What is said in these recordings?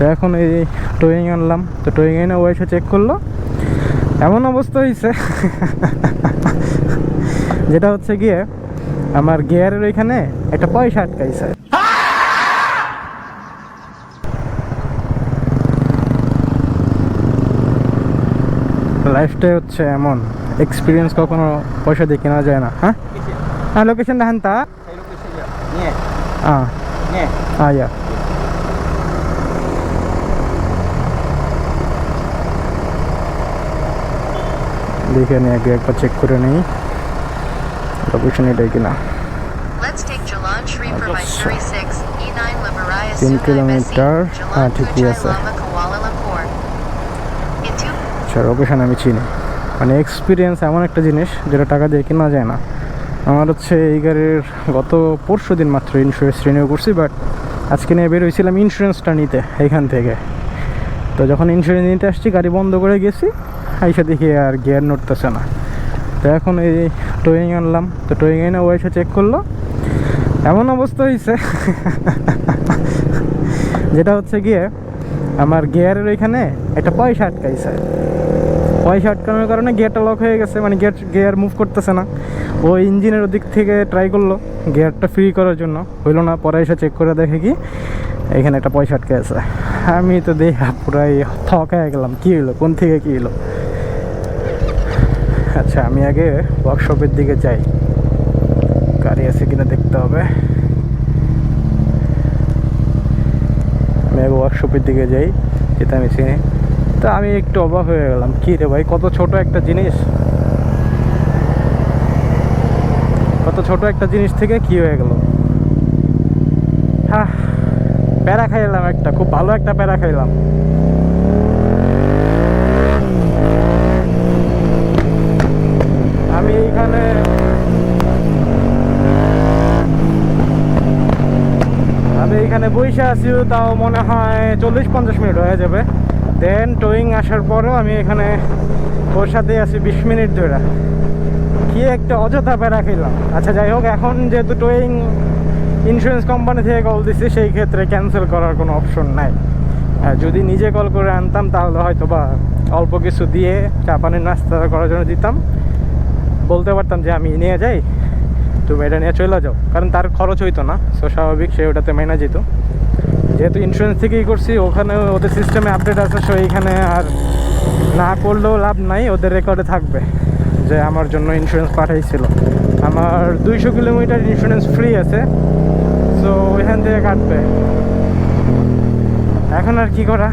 তো এখন এই টোয়িং আনলাম। তো টোয়িং এনে ও চেক করল। এমন অবস্থা হয়েছে যেটা হচ্ছে গিয়ে আমার গিয়ারের ওইখানে একটা পয়সা আটকাইছে। লাইফটাই হচ্ছে এমন। এক্সপিরিয়েন্স কখনো পয়সা দিয়ে কেনা যায় না। হ্যাঁ? হ্যাঁ লোকেশন দেখান তা। হ্যাঁ nie. দেখে নিই আগে একবার চেক করে নিই। লোকেশন এটাই কিনা। Let's take Jalan Shripur by Acha. 36, E9 Labaraya তিন কিলোমিটার, হ্যাঁ, ঠিকই আছে। আচ্ছা লোকেশন আমি চিনি। মানে এক্সপিরিয়েন্স এমন একটা জিনিস যেটা টাকা দিয়ে কেনা যায় না। আমার হচ্ছে এই গাড়ির গত পরশু দিন মাত্র ইন্স্যুরেন্স রিনিউ করছি বাট আজকে নিয়ে বের হয়েছিলাম ইন্স্যুরেন্সটা নিতে এইখান থেকে। তো যখন ইন্স্যুরেন্স নিতে আসছি গাড়ি বন্ধ করে গেছি আইসা দেখি আর গিয়ার নড়তেছে না। তো এখন এই টোয়িং আনলাম। তো টোয়িং এনে ও এসে চেক করল। এমন অবস্থা হয়েছে যেটা হচ্ছে গিয়ে, আমার গিয়ারের ওইখানে একটা পয়সা আটকাইছে। পয়সা আটকানোর কারণে গিয়ারটা লক হয়ে গেছে মানে গিয়ার গিয়ার মুভ করতেছে না। ও ইঞ্জিনের ওদিক থেকে ট্রাই করল গিয়ারটা ফ্রি করার জন্য। হইল না, পরে এসে চেক করে দেখে কি এখানে একটা পয়সা আটকে আছে আমি তো দেখা পুরাই থকায় গেলাম। কী হলো কোন থেকে কী হলো আচ্ছা আমি আগে ওয়ার্কশপের দিকে যাই। গাড়ি আছে কিনা দেখতে হবে। আমি আগে ওয়ার্কশপের দিকে যাই, যেটা আমি চিনি। তো আমি একটু অবাক হয়ে গেলাম। কী রে ভাই, কত ছোট একটা জিনিস? কত ছোট একটা জিনিস থেকে কি হয়ে গেল? হ্যাঁ প্যারা খাইলাম একটা, খুব ভালো একটা প্যারা খাইলাম আমি এইখানে আমি এখানে বসে আছি, তাও মনে হয় চল্লিশ পঞ্চাশ মিনিট হয়ে যাবে। দেন টোয়িং আসার পরেও আমি এখানে ওর সাথে আছি বিশ মিনিট ধরে। কি একটা অযথা প্যারা খেলাম। আচ্ছা যাই হোক, এখন যেহেতু টোয়িং ইন্স্যুরেন্স কোম্পানি থেকে কল দিছি, সেই ক্ষেত্রে ক্যান্সেল করার কোনো অপশন নাই। যদি নিজে কল করে আনতাম, তাহলে হয়তো বা অল্প কিছু দিয়ে চা পানির নাস্তা করার জন্য দিতাম। বলতে পারতাম যে আমি নিয়ে যাই। তুমি এটা নিয়ে চলে যাও। কারণ তার খরচ হইতো না সো স্বাভাবিক সে ওটাতে মেনে যেত। যেহেতু ইন্স্যুরেন্স থেকেই করছি, ওখানে ওদের সিস্টেমে আপডেট আছে সো এইখানে আর না করলেও লাভ নাই, ওদের রেকর্ডে থাকবে যে আমার জন্য ইন্স্যুরেন্স পাঠাইছিল। আমার দুইশো কিলোমিটার ইন্স্যুরেন্স ফ্রি আছে সো ওইখান থেকে কাটবে। এখন আর কি করা?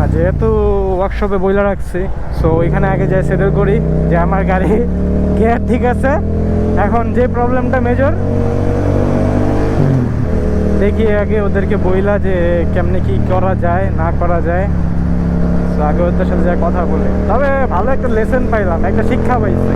আর যেহেতু ওয়ার্কশপে বইলা রাখছি সো ওইখানে আগে যাই সেটেল করি যে আমার গাড়ি গিয়ার ঠিক আছে এখন যে প্রবলেমটা মেজর দেখি আগে ওদেরকে বইলা যে কেমনে কি করা যায়, না করা যায়। আগে ওদের সাথে যা কথা বলে। তবে ভালো একটা লেসন পাইলাম, একটা শিক্ষা পাইছি।